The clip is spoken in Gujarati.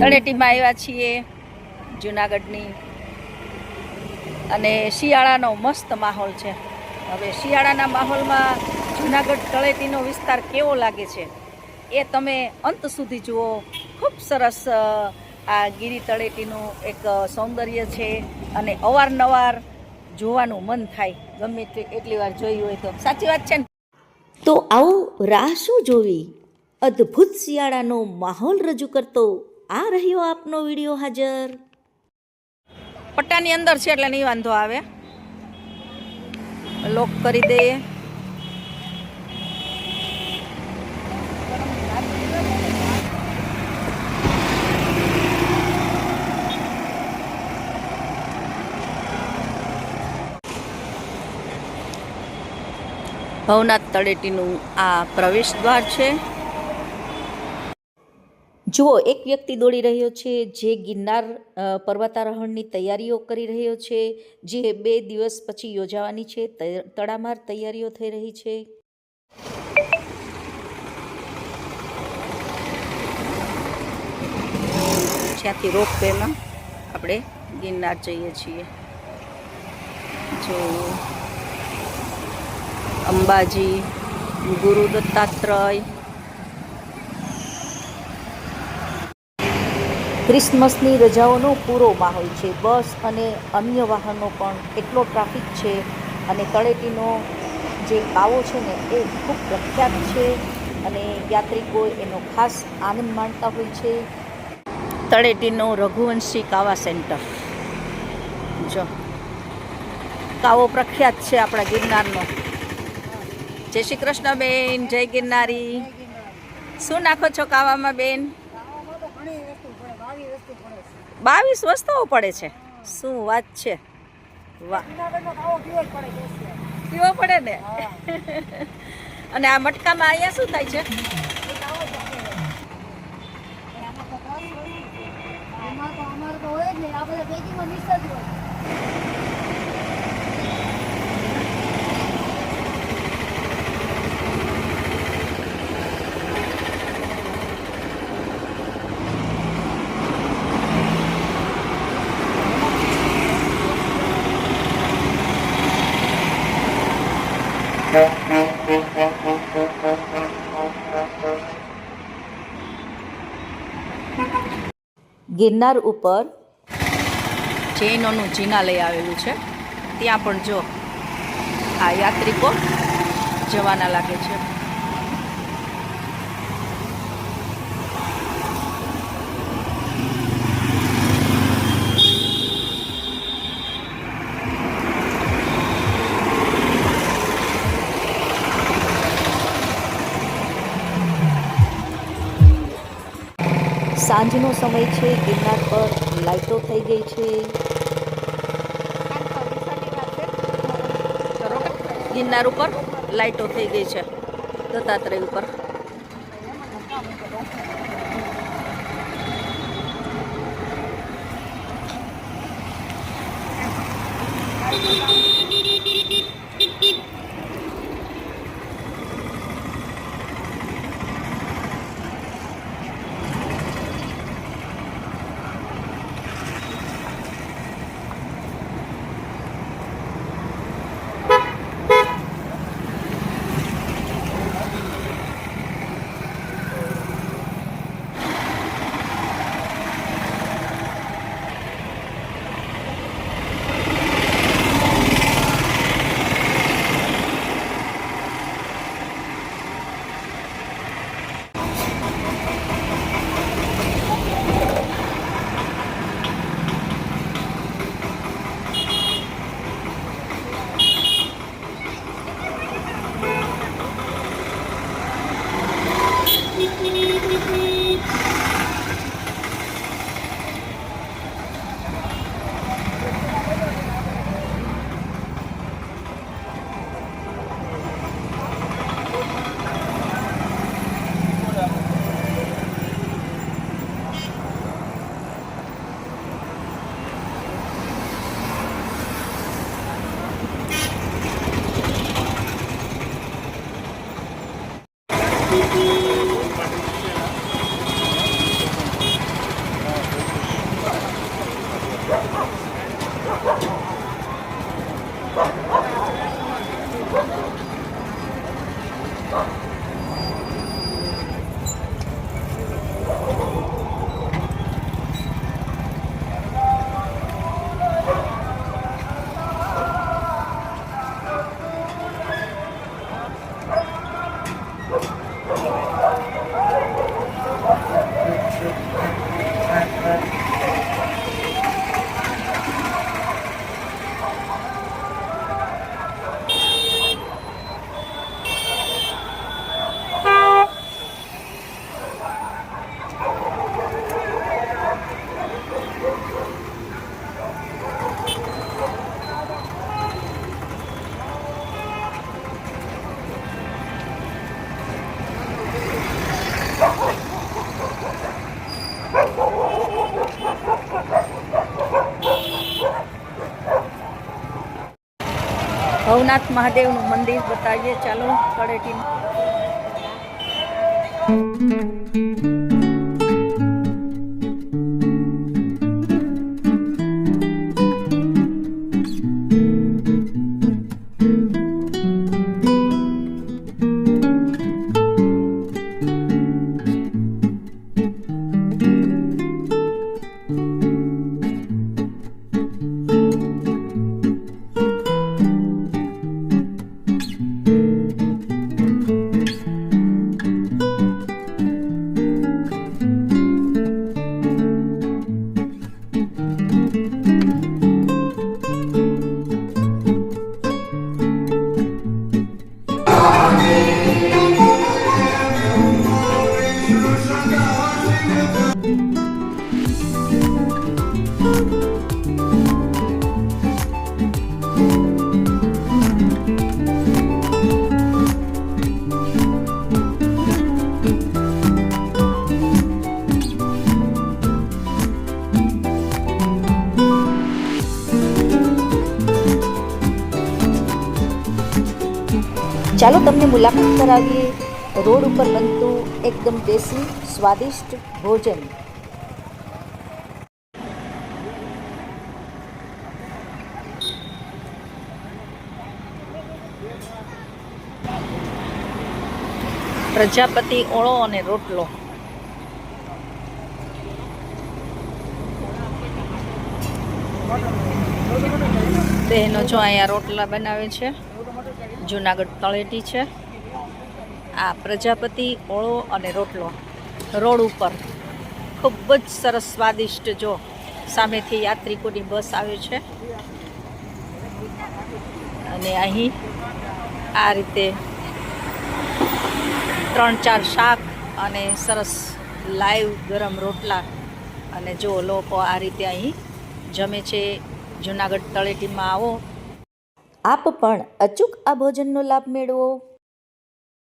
તળેટીમાં આવ્યા છીએ જુનાગઢની. અને શિયાળાનો મસ્ત માહોલ છે. હવે શિયાળાના માહોલમાં જુનાગઢ તળેટીનો વિસ્તાર કેવો લાગે છે? એ તમે અંત સુધી જુઓ. ખૂબ સરસ આ ગીરી તળેટીનું એક સૌંદર્ય છે અને અવારનવાર જોવાનું મન થાય. ગમે તે એટલી વાર જોયું હોય તો. સાચી વાત છે ને? તો આવો રાહ શું જોવી? અદ્ભુત શિયાળાનો માહોલ રજૂ કરતો આ રહ્યો આપનો વીડિયો હાજર. પટ્ટાની અંદર છે એટલે નહીં વાંધો આવે. લોક કરી દઈએ. ભવનાથ તળેટીનું આ પ્રવેશ દ્વાર છે. જુઓ, એક વ્યક્તિ દોડી રહ્યો છે જે ગિરનાર પર્વતારોહણની તૈયારીઓ કરી રહ્યો છે, જે બે દિવસ પછી યોજાવાની છે. તડામાર તૈયારીઓ થઈ રહી છે. જ્યાંથી રોપવેમાં આપણે ગિરનાર જઈએ છીએ. જો અંબાજી, ગુરુ દત્તાત્રય. ક્રિસમસની રજાઓનો પૂરો માહોલ છે. બસ અને અન્ય વાહનો પણ એટલો ટ્રાફિક છે અને તળેટીનો જે કાવો છે ને, એ ખૂબ પ્રખ્યાત છે અને યાત્રિકો એનો ખાસ આનંદ માણતા હોય છે. તળેટીનો રઘુવંશી કાવા સેન્ટર. જો. કાવો પ્રખ્યાત છે આપણા ગિરનારનો. જય શ્રી કૃષ્ણ બેન, જય ગિરનારી. શું નાખો છો કાવામાં બેન? બાવીસ વસ્તુઓ પડે છે. શું વાત છે? વાહ. પીવો પડે ને? અને આ મટકામાં અહીંયા શું થાય છે? એમાં અમારે તો હોય જ નહીં આ પેકિંગમાં મિક્સ જ હોય ગિરનાર ઉપર જૈનોનું જિનાલય આવેલું છે. ત્યાં પણ જો આ યાત્રિકો જવાના લાગે છે. સાંજનો સમય છે, ગિરનાર પર લાઇટો થઈ ગઈ છે ગિરનાર ઉપર લાઇટો થઈ ગઈ છે, દત્તાત્રેય ઉપર ભવનાથ મહાદેવનું મંદિર બતાવીએ. ચાલો તળેટીનું ચાલો તમને મુલાકાત કરાવીએ. રોડ ઉપર બનતું એકદમ દેશી, સ્વાદિષ્ટ ભોજન. પ્રજાપતિ ઓળો અને રોટલો. બહેનો જો અહીંયા રોટલા બનાવે છે. જુનાગઢ તળેટી છે. આ પ્રજાપતિ ઓળો અને રોટલો. રોડ ઉપર ખૂબ જ સરસ સ્વાદિષ્ટ જો સામેથી યાત્રિકોની બસ આવે છે. અને અહીં આ રીતે ત્રણ ચાર શાક અને સરસ લાઈવ ગરમ રોટલા અને જો લોકો આ રીતે અહીં જમે છે, જુનાગઢ તળેટીમાં આવો આપ પણ અચૂક આ ભોજનનો લાભ મેળવો.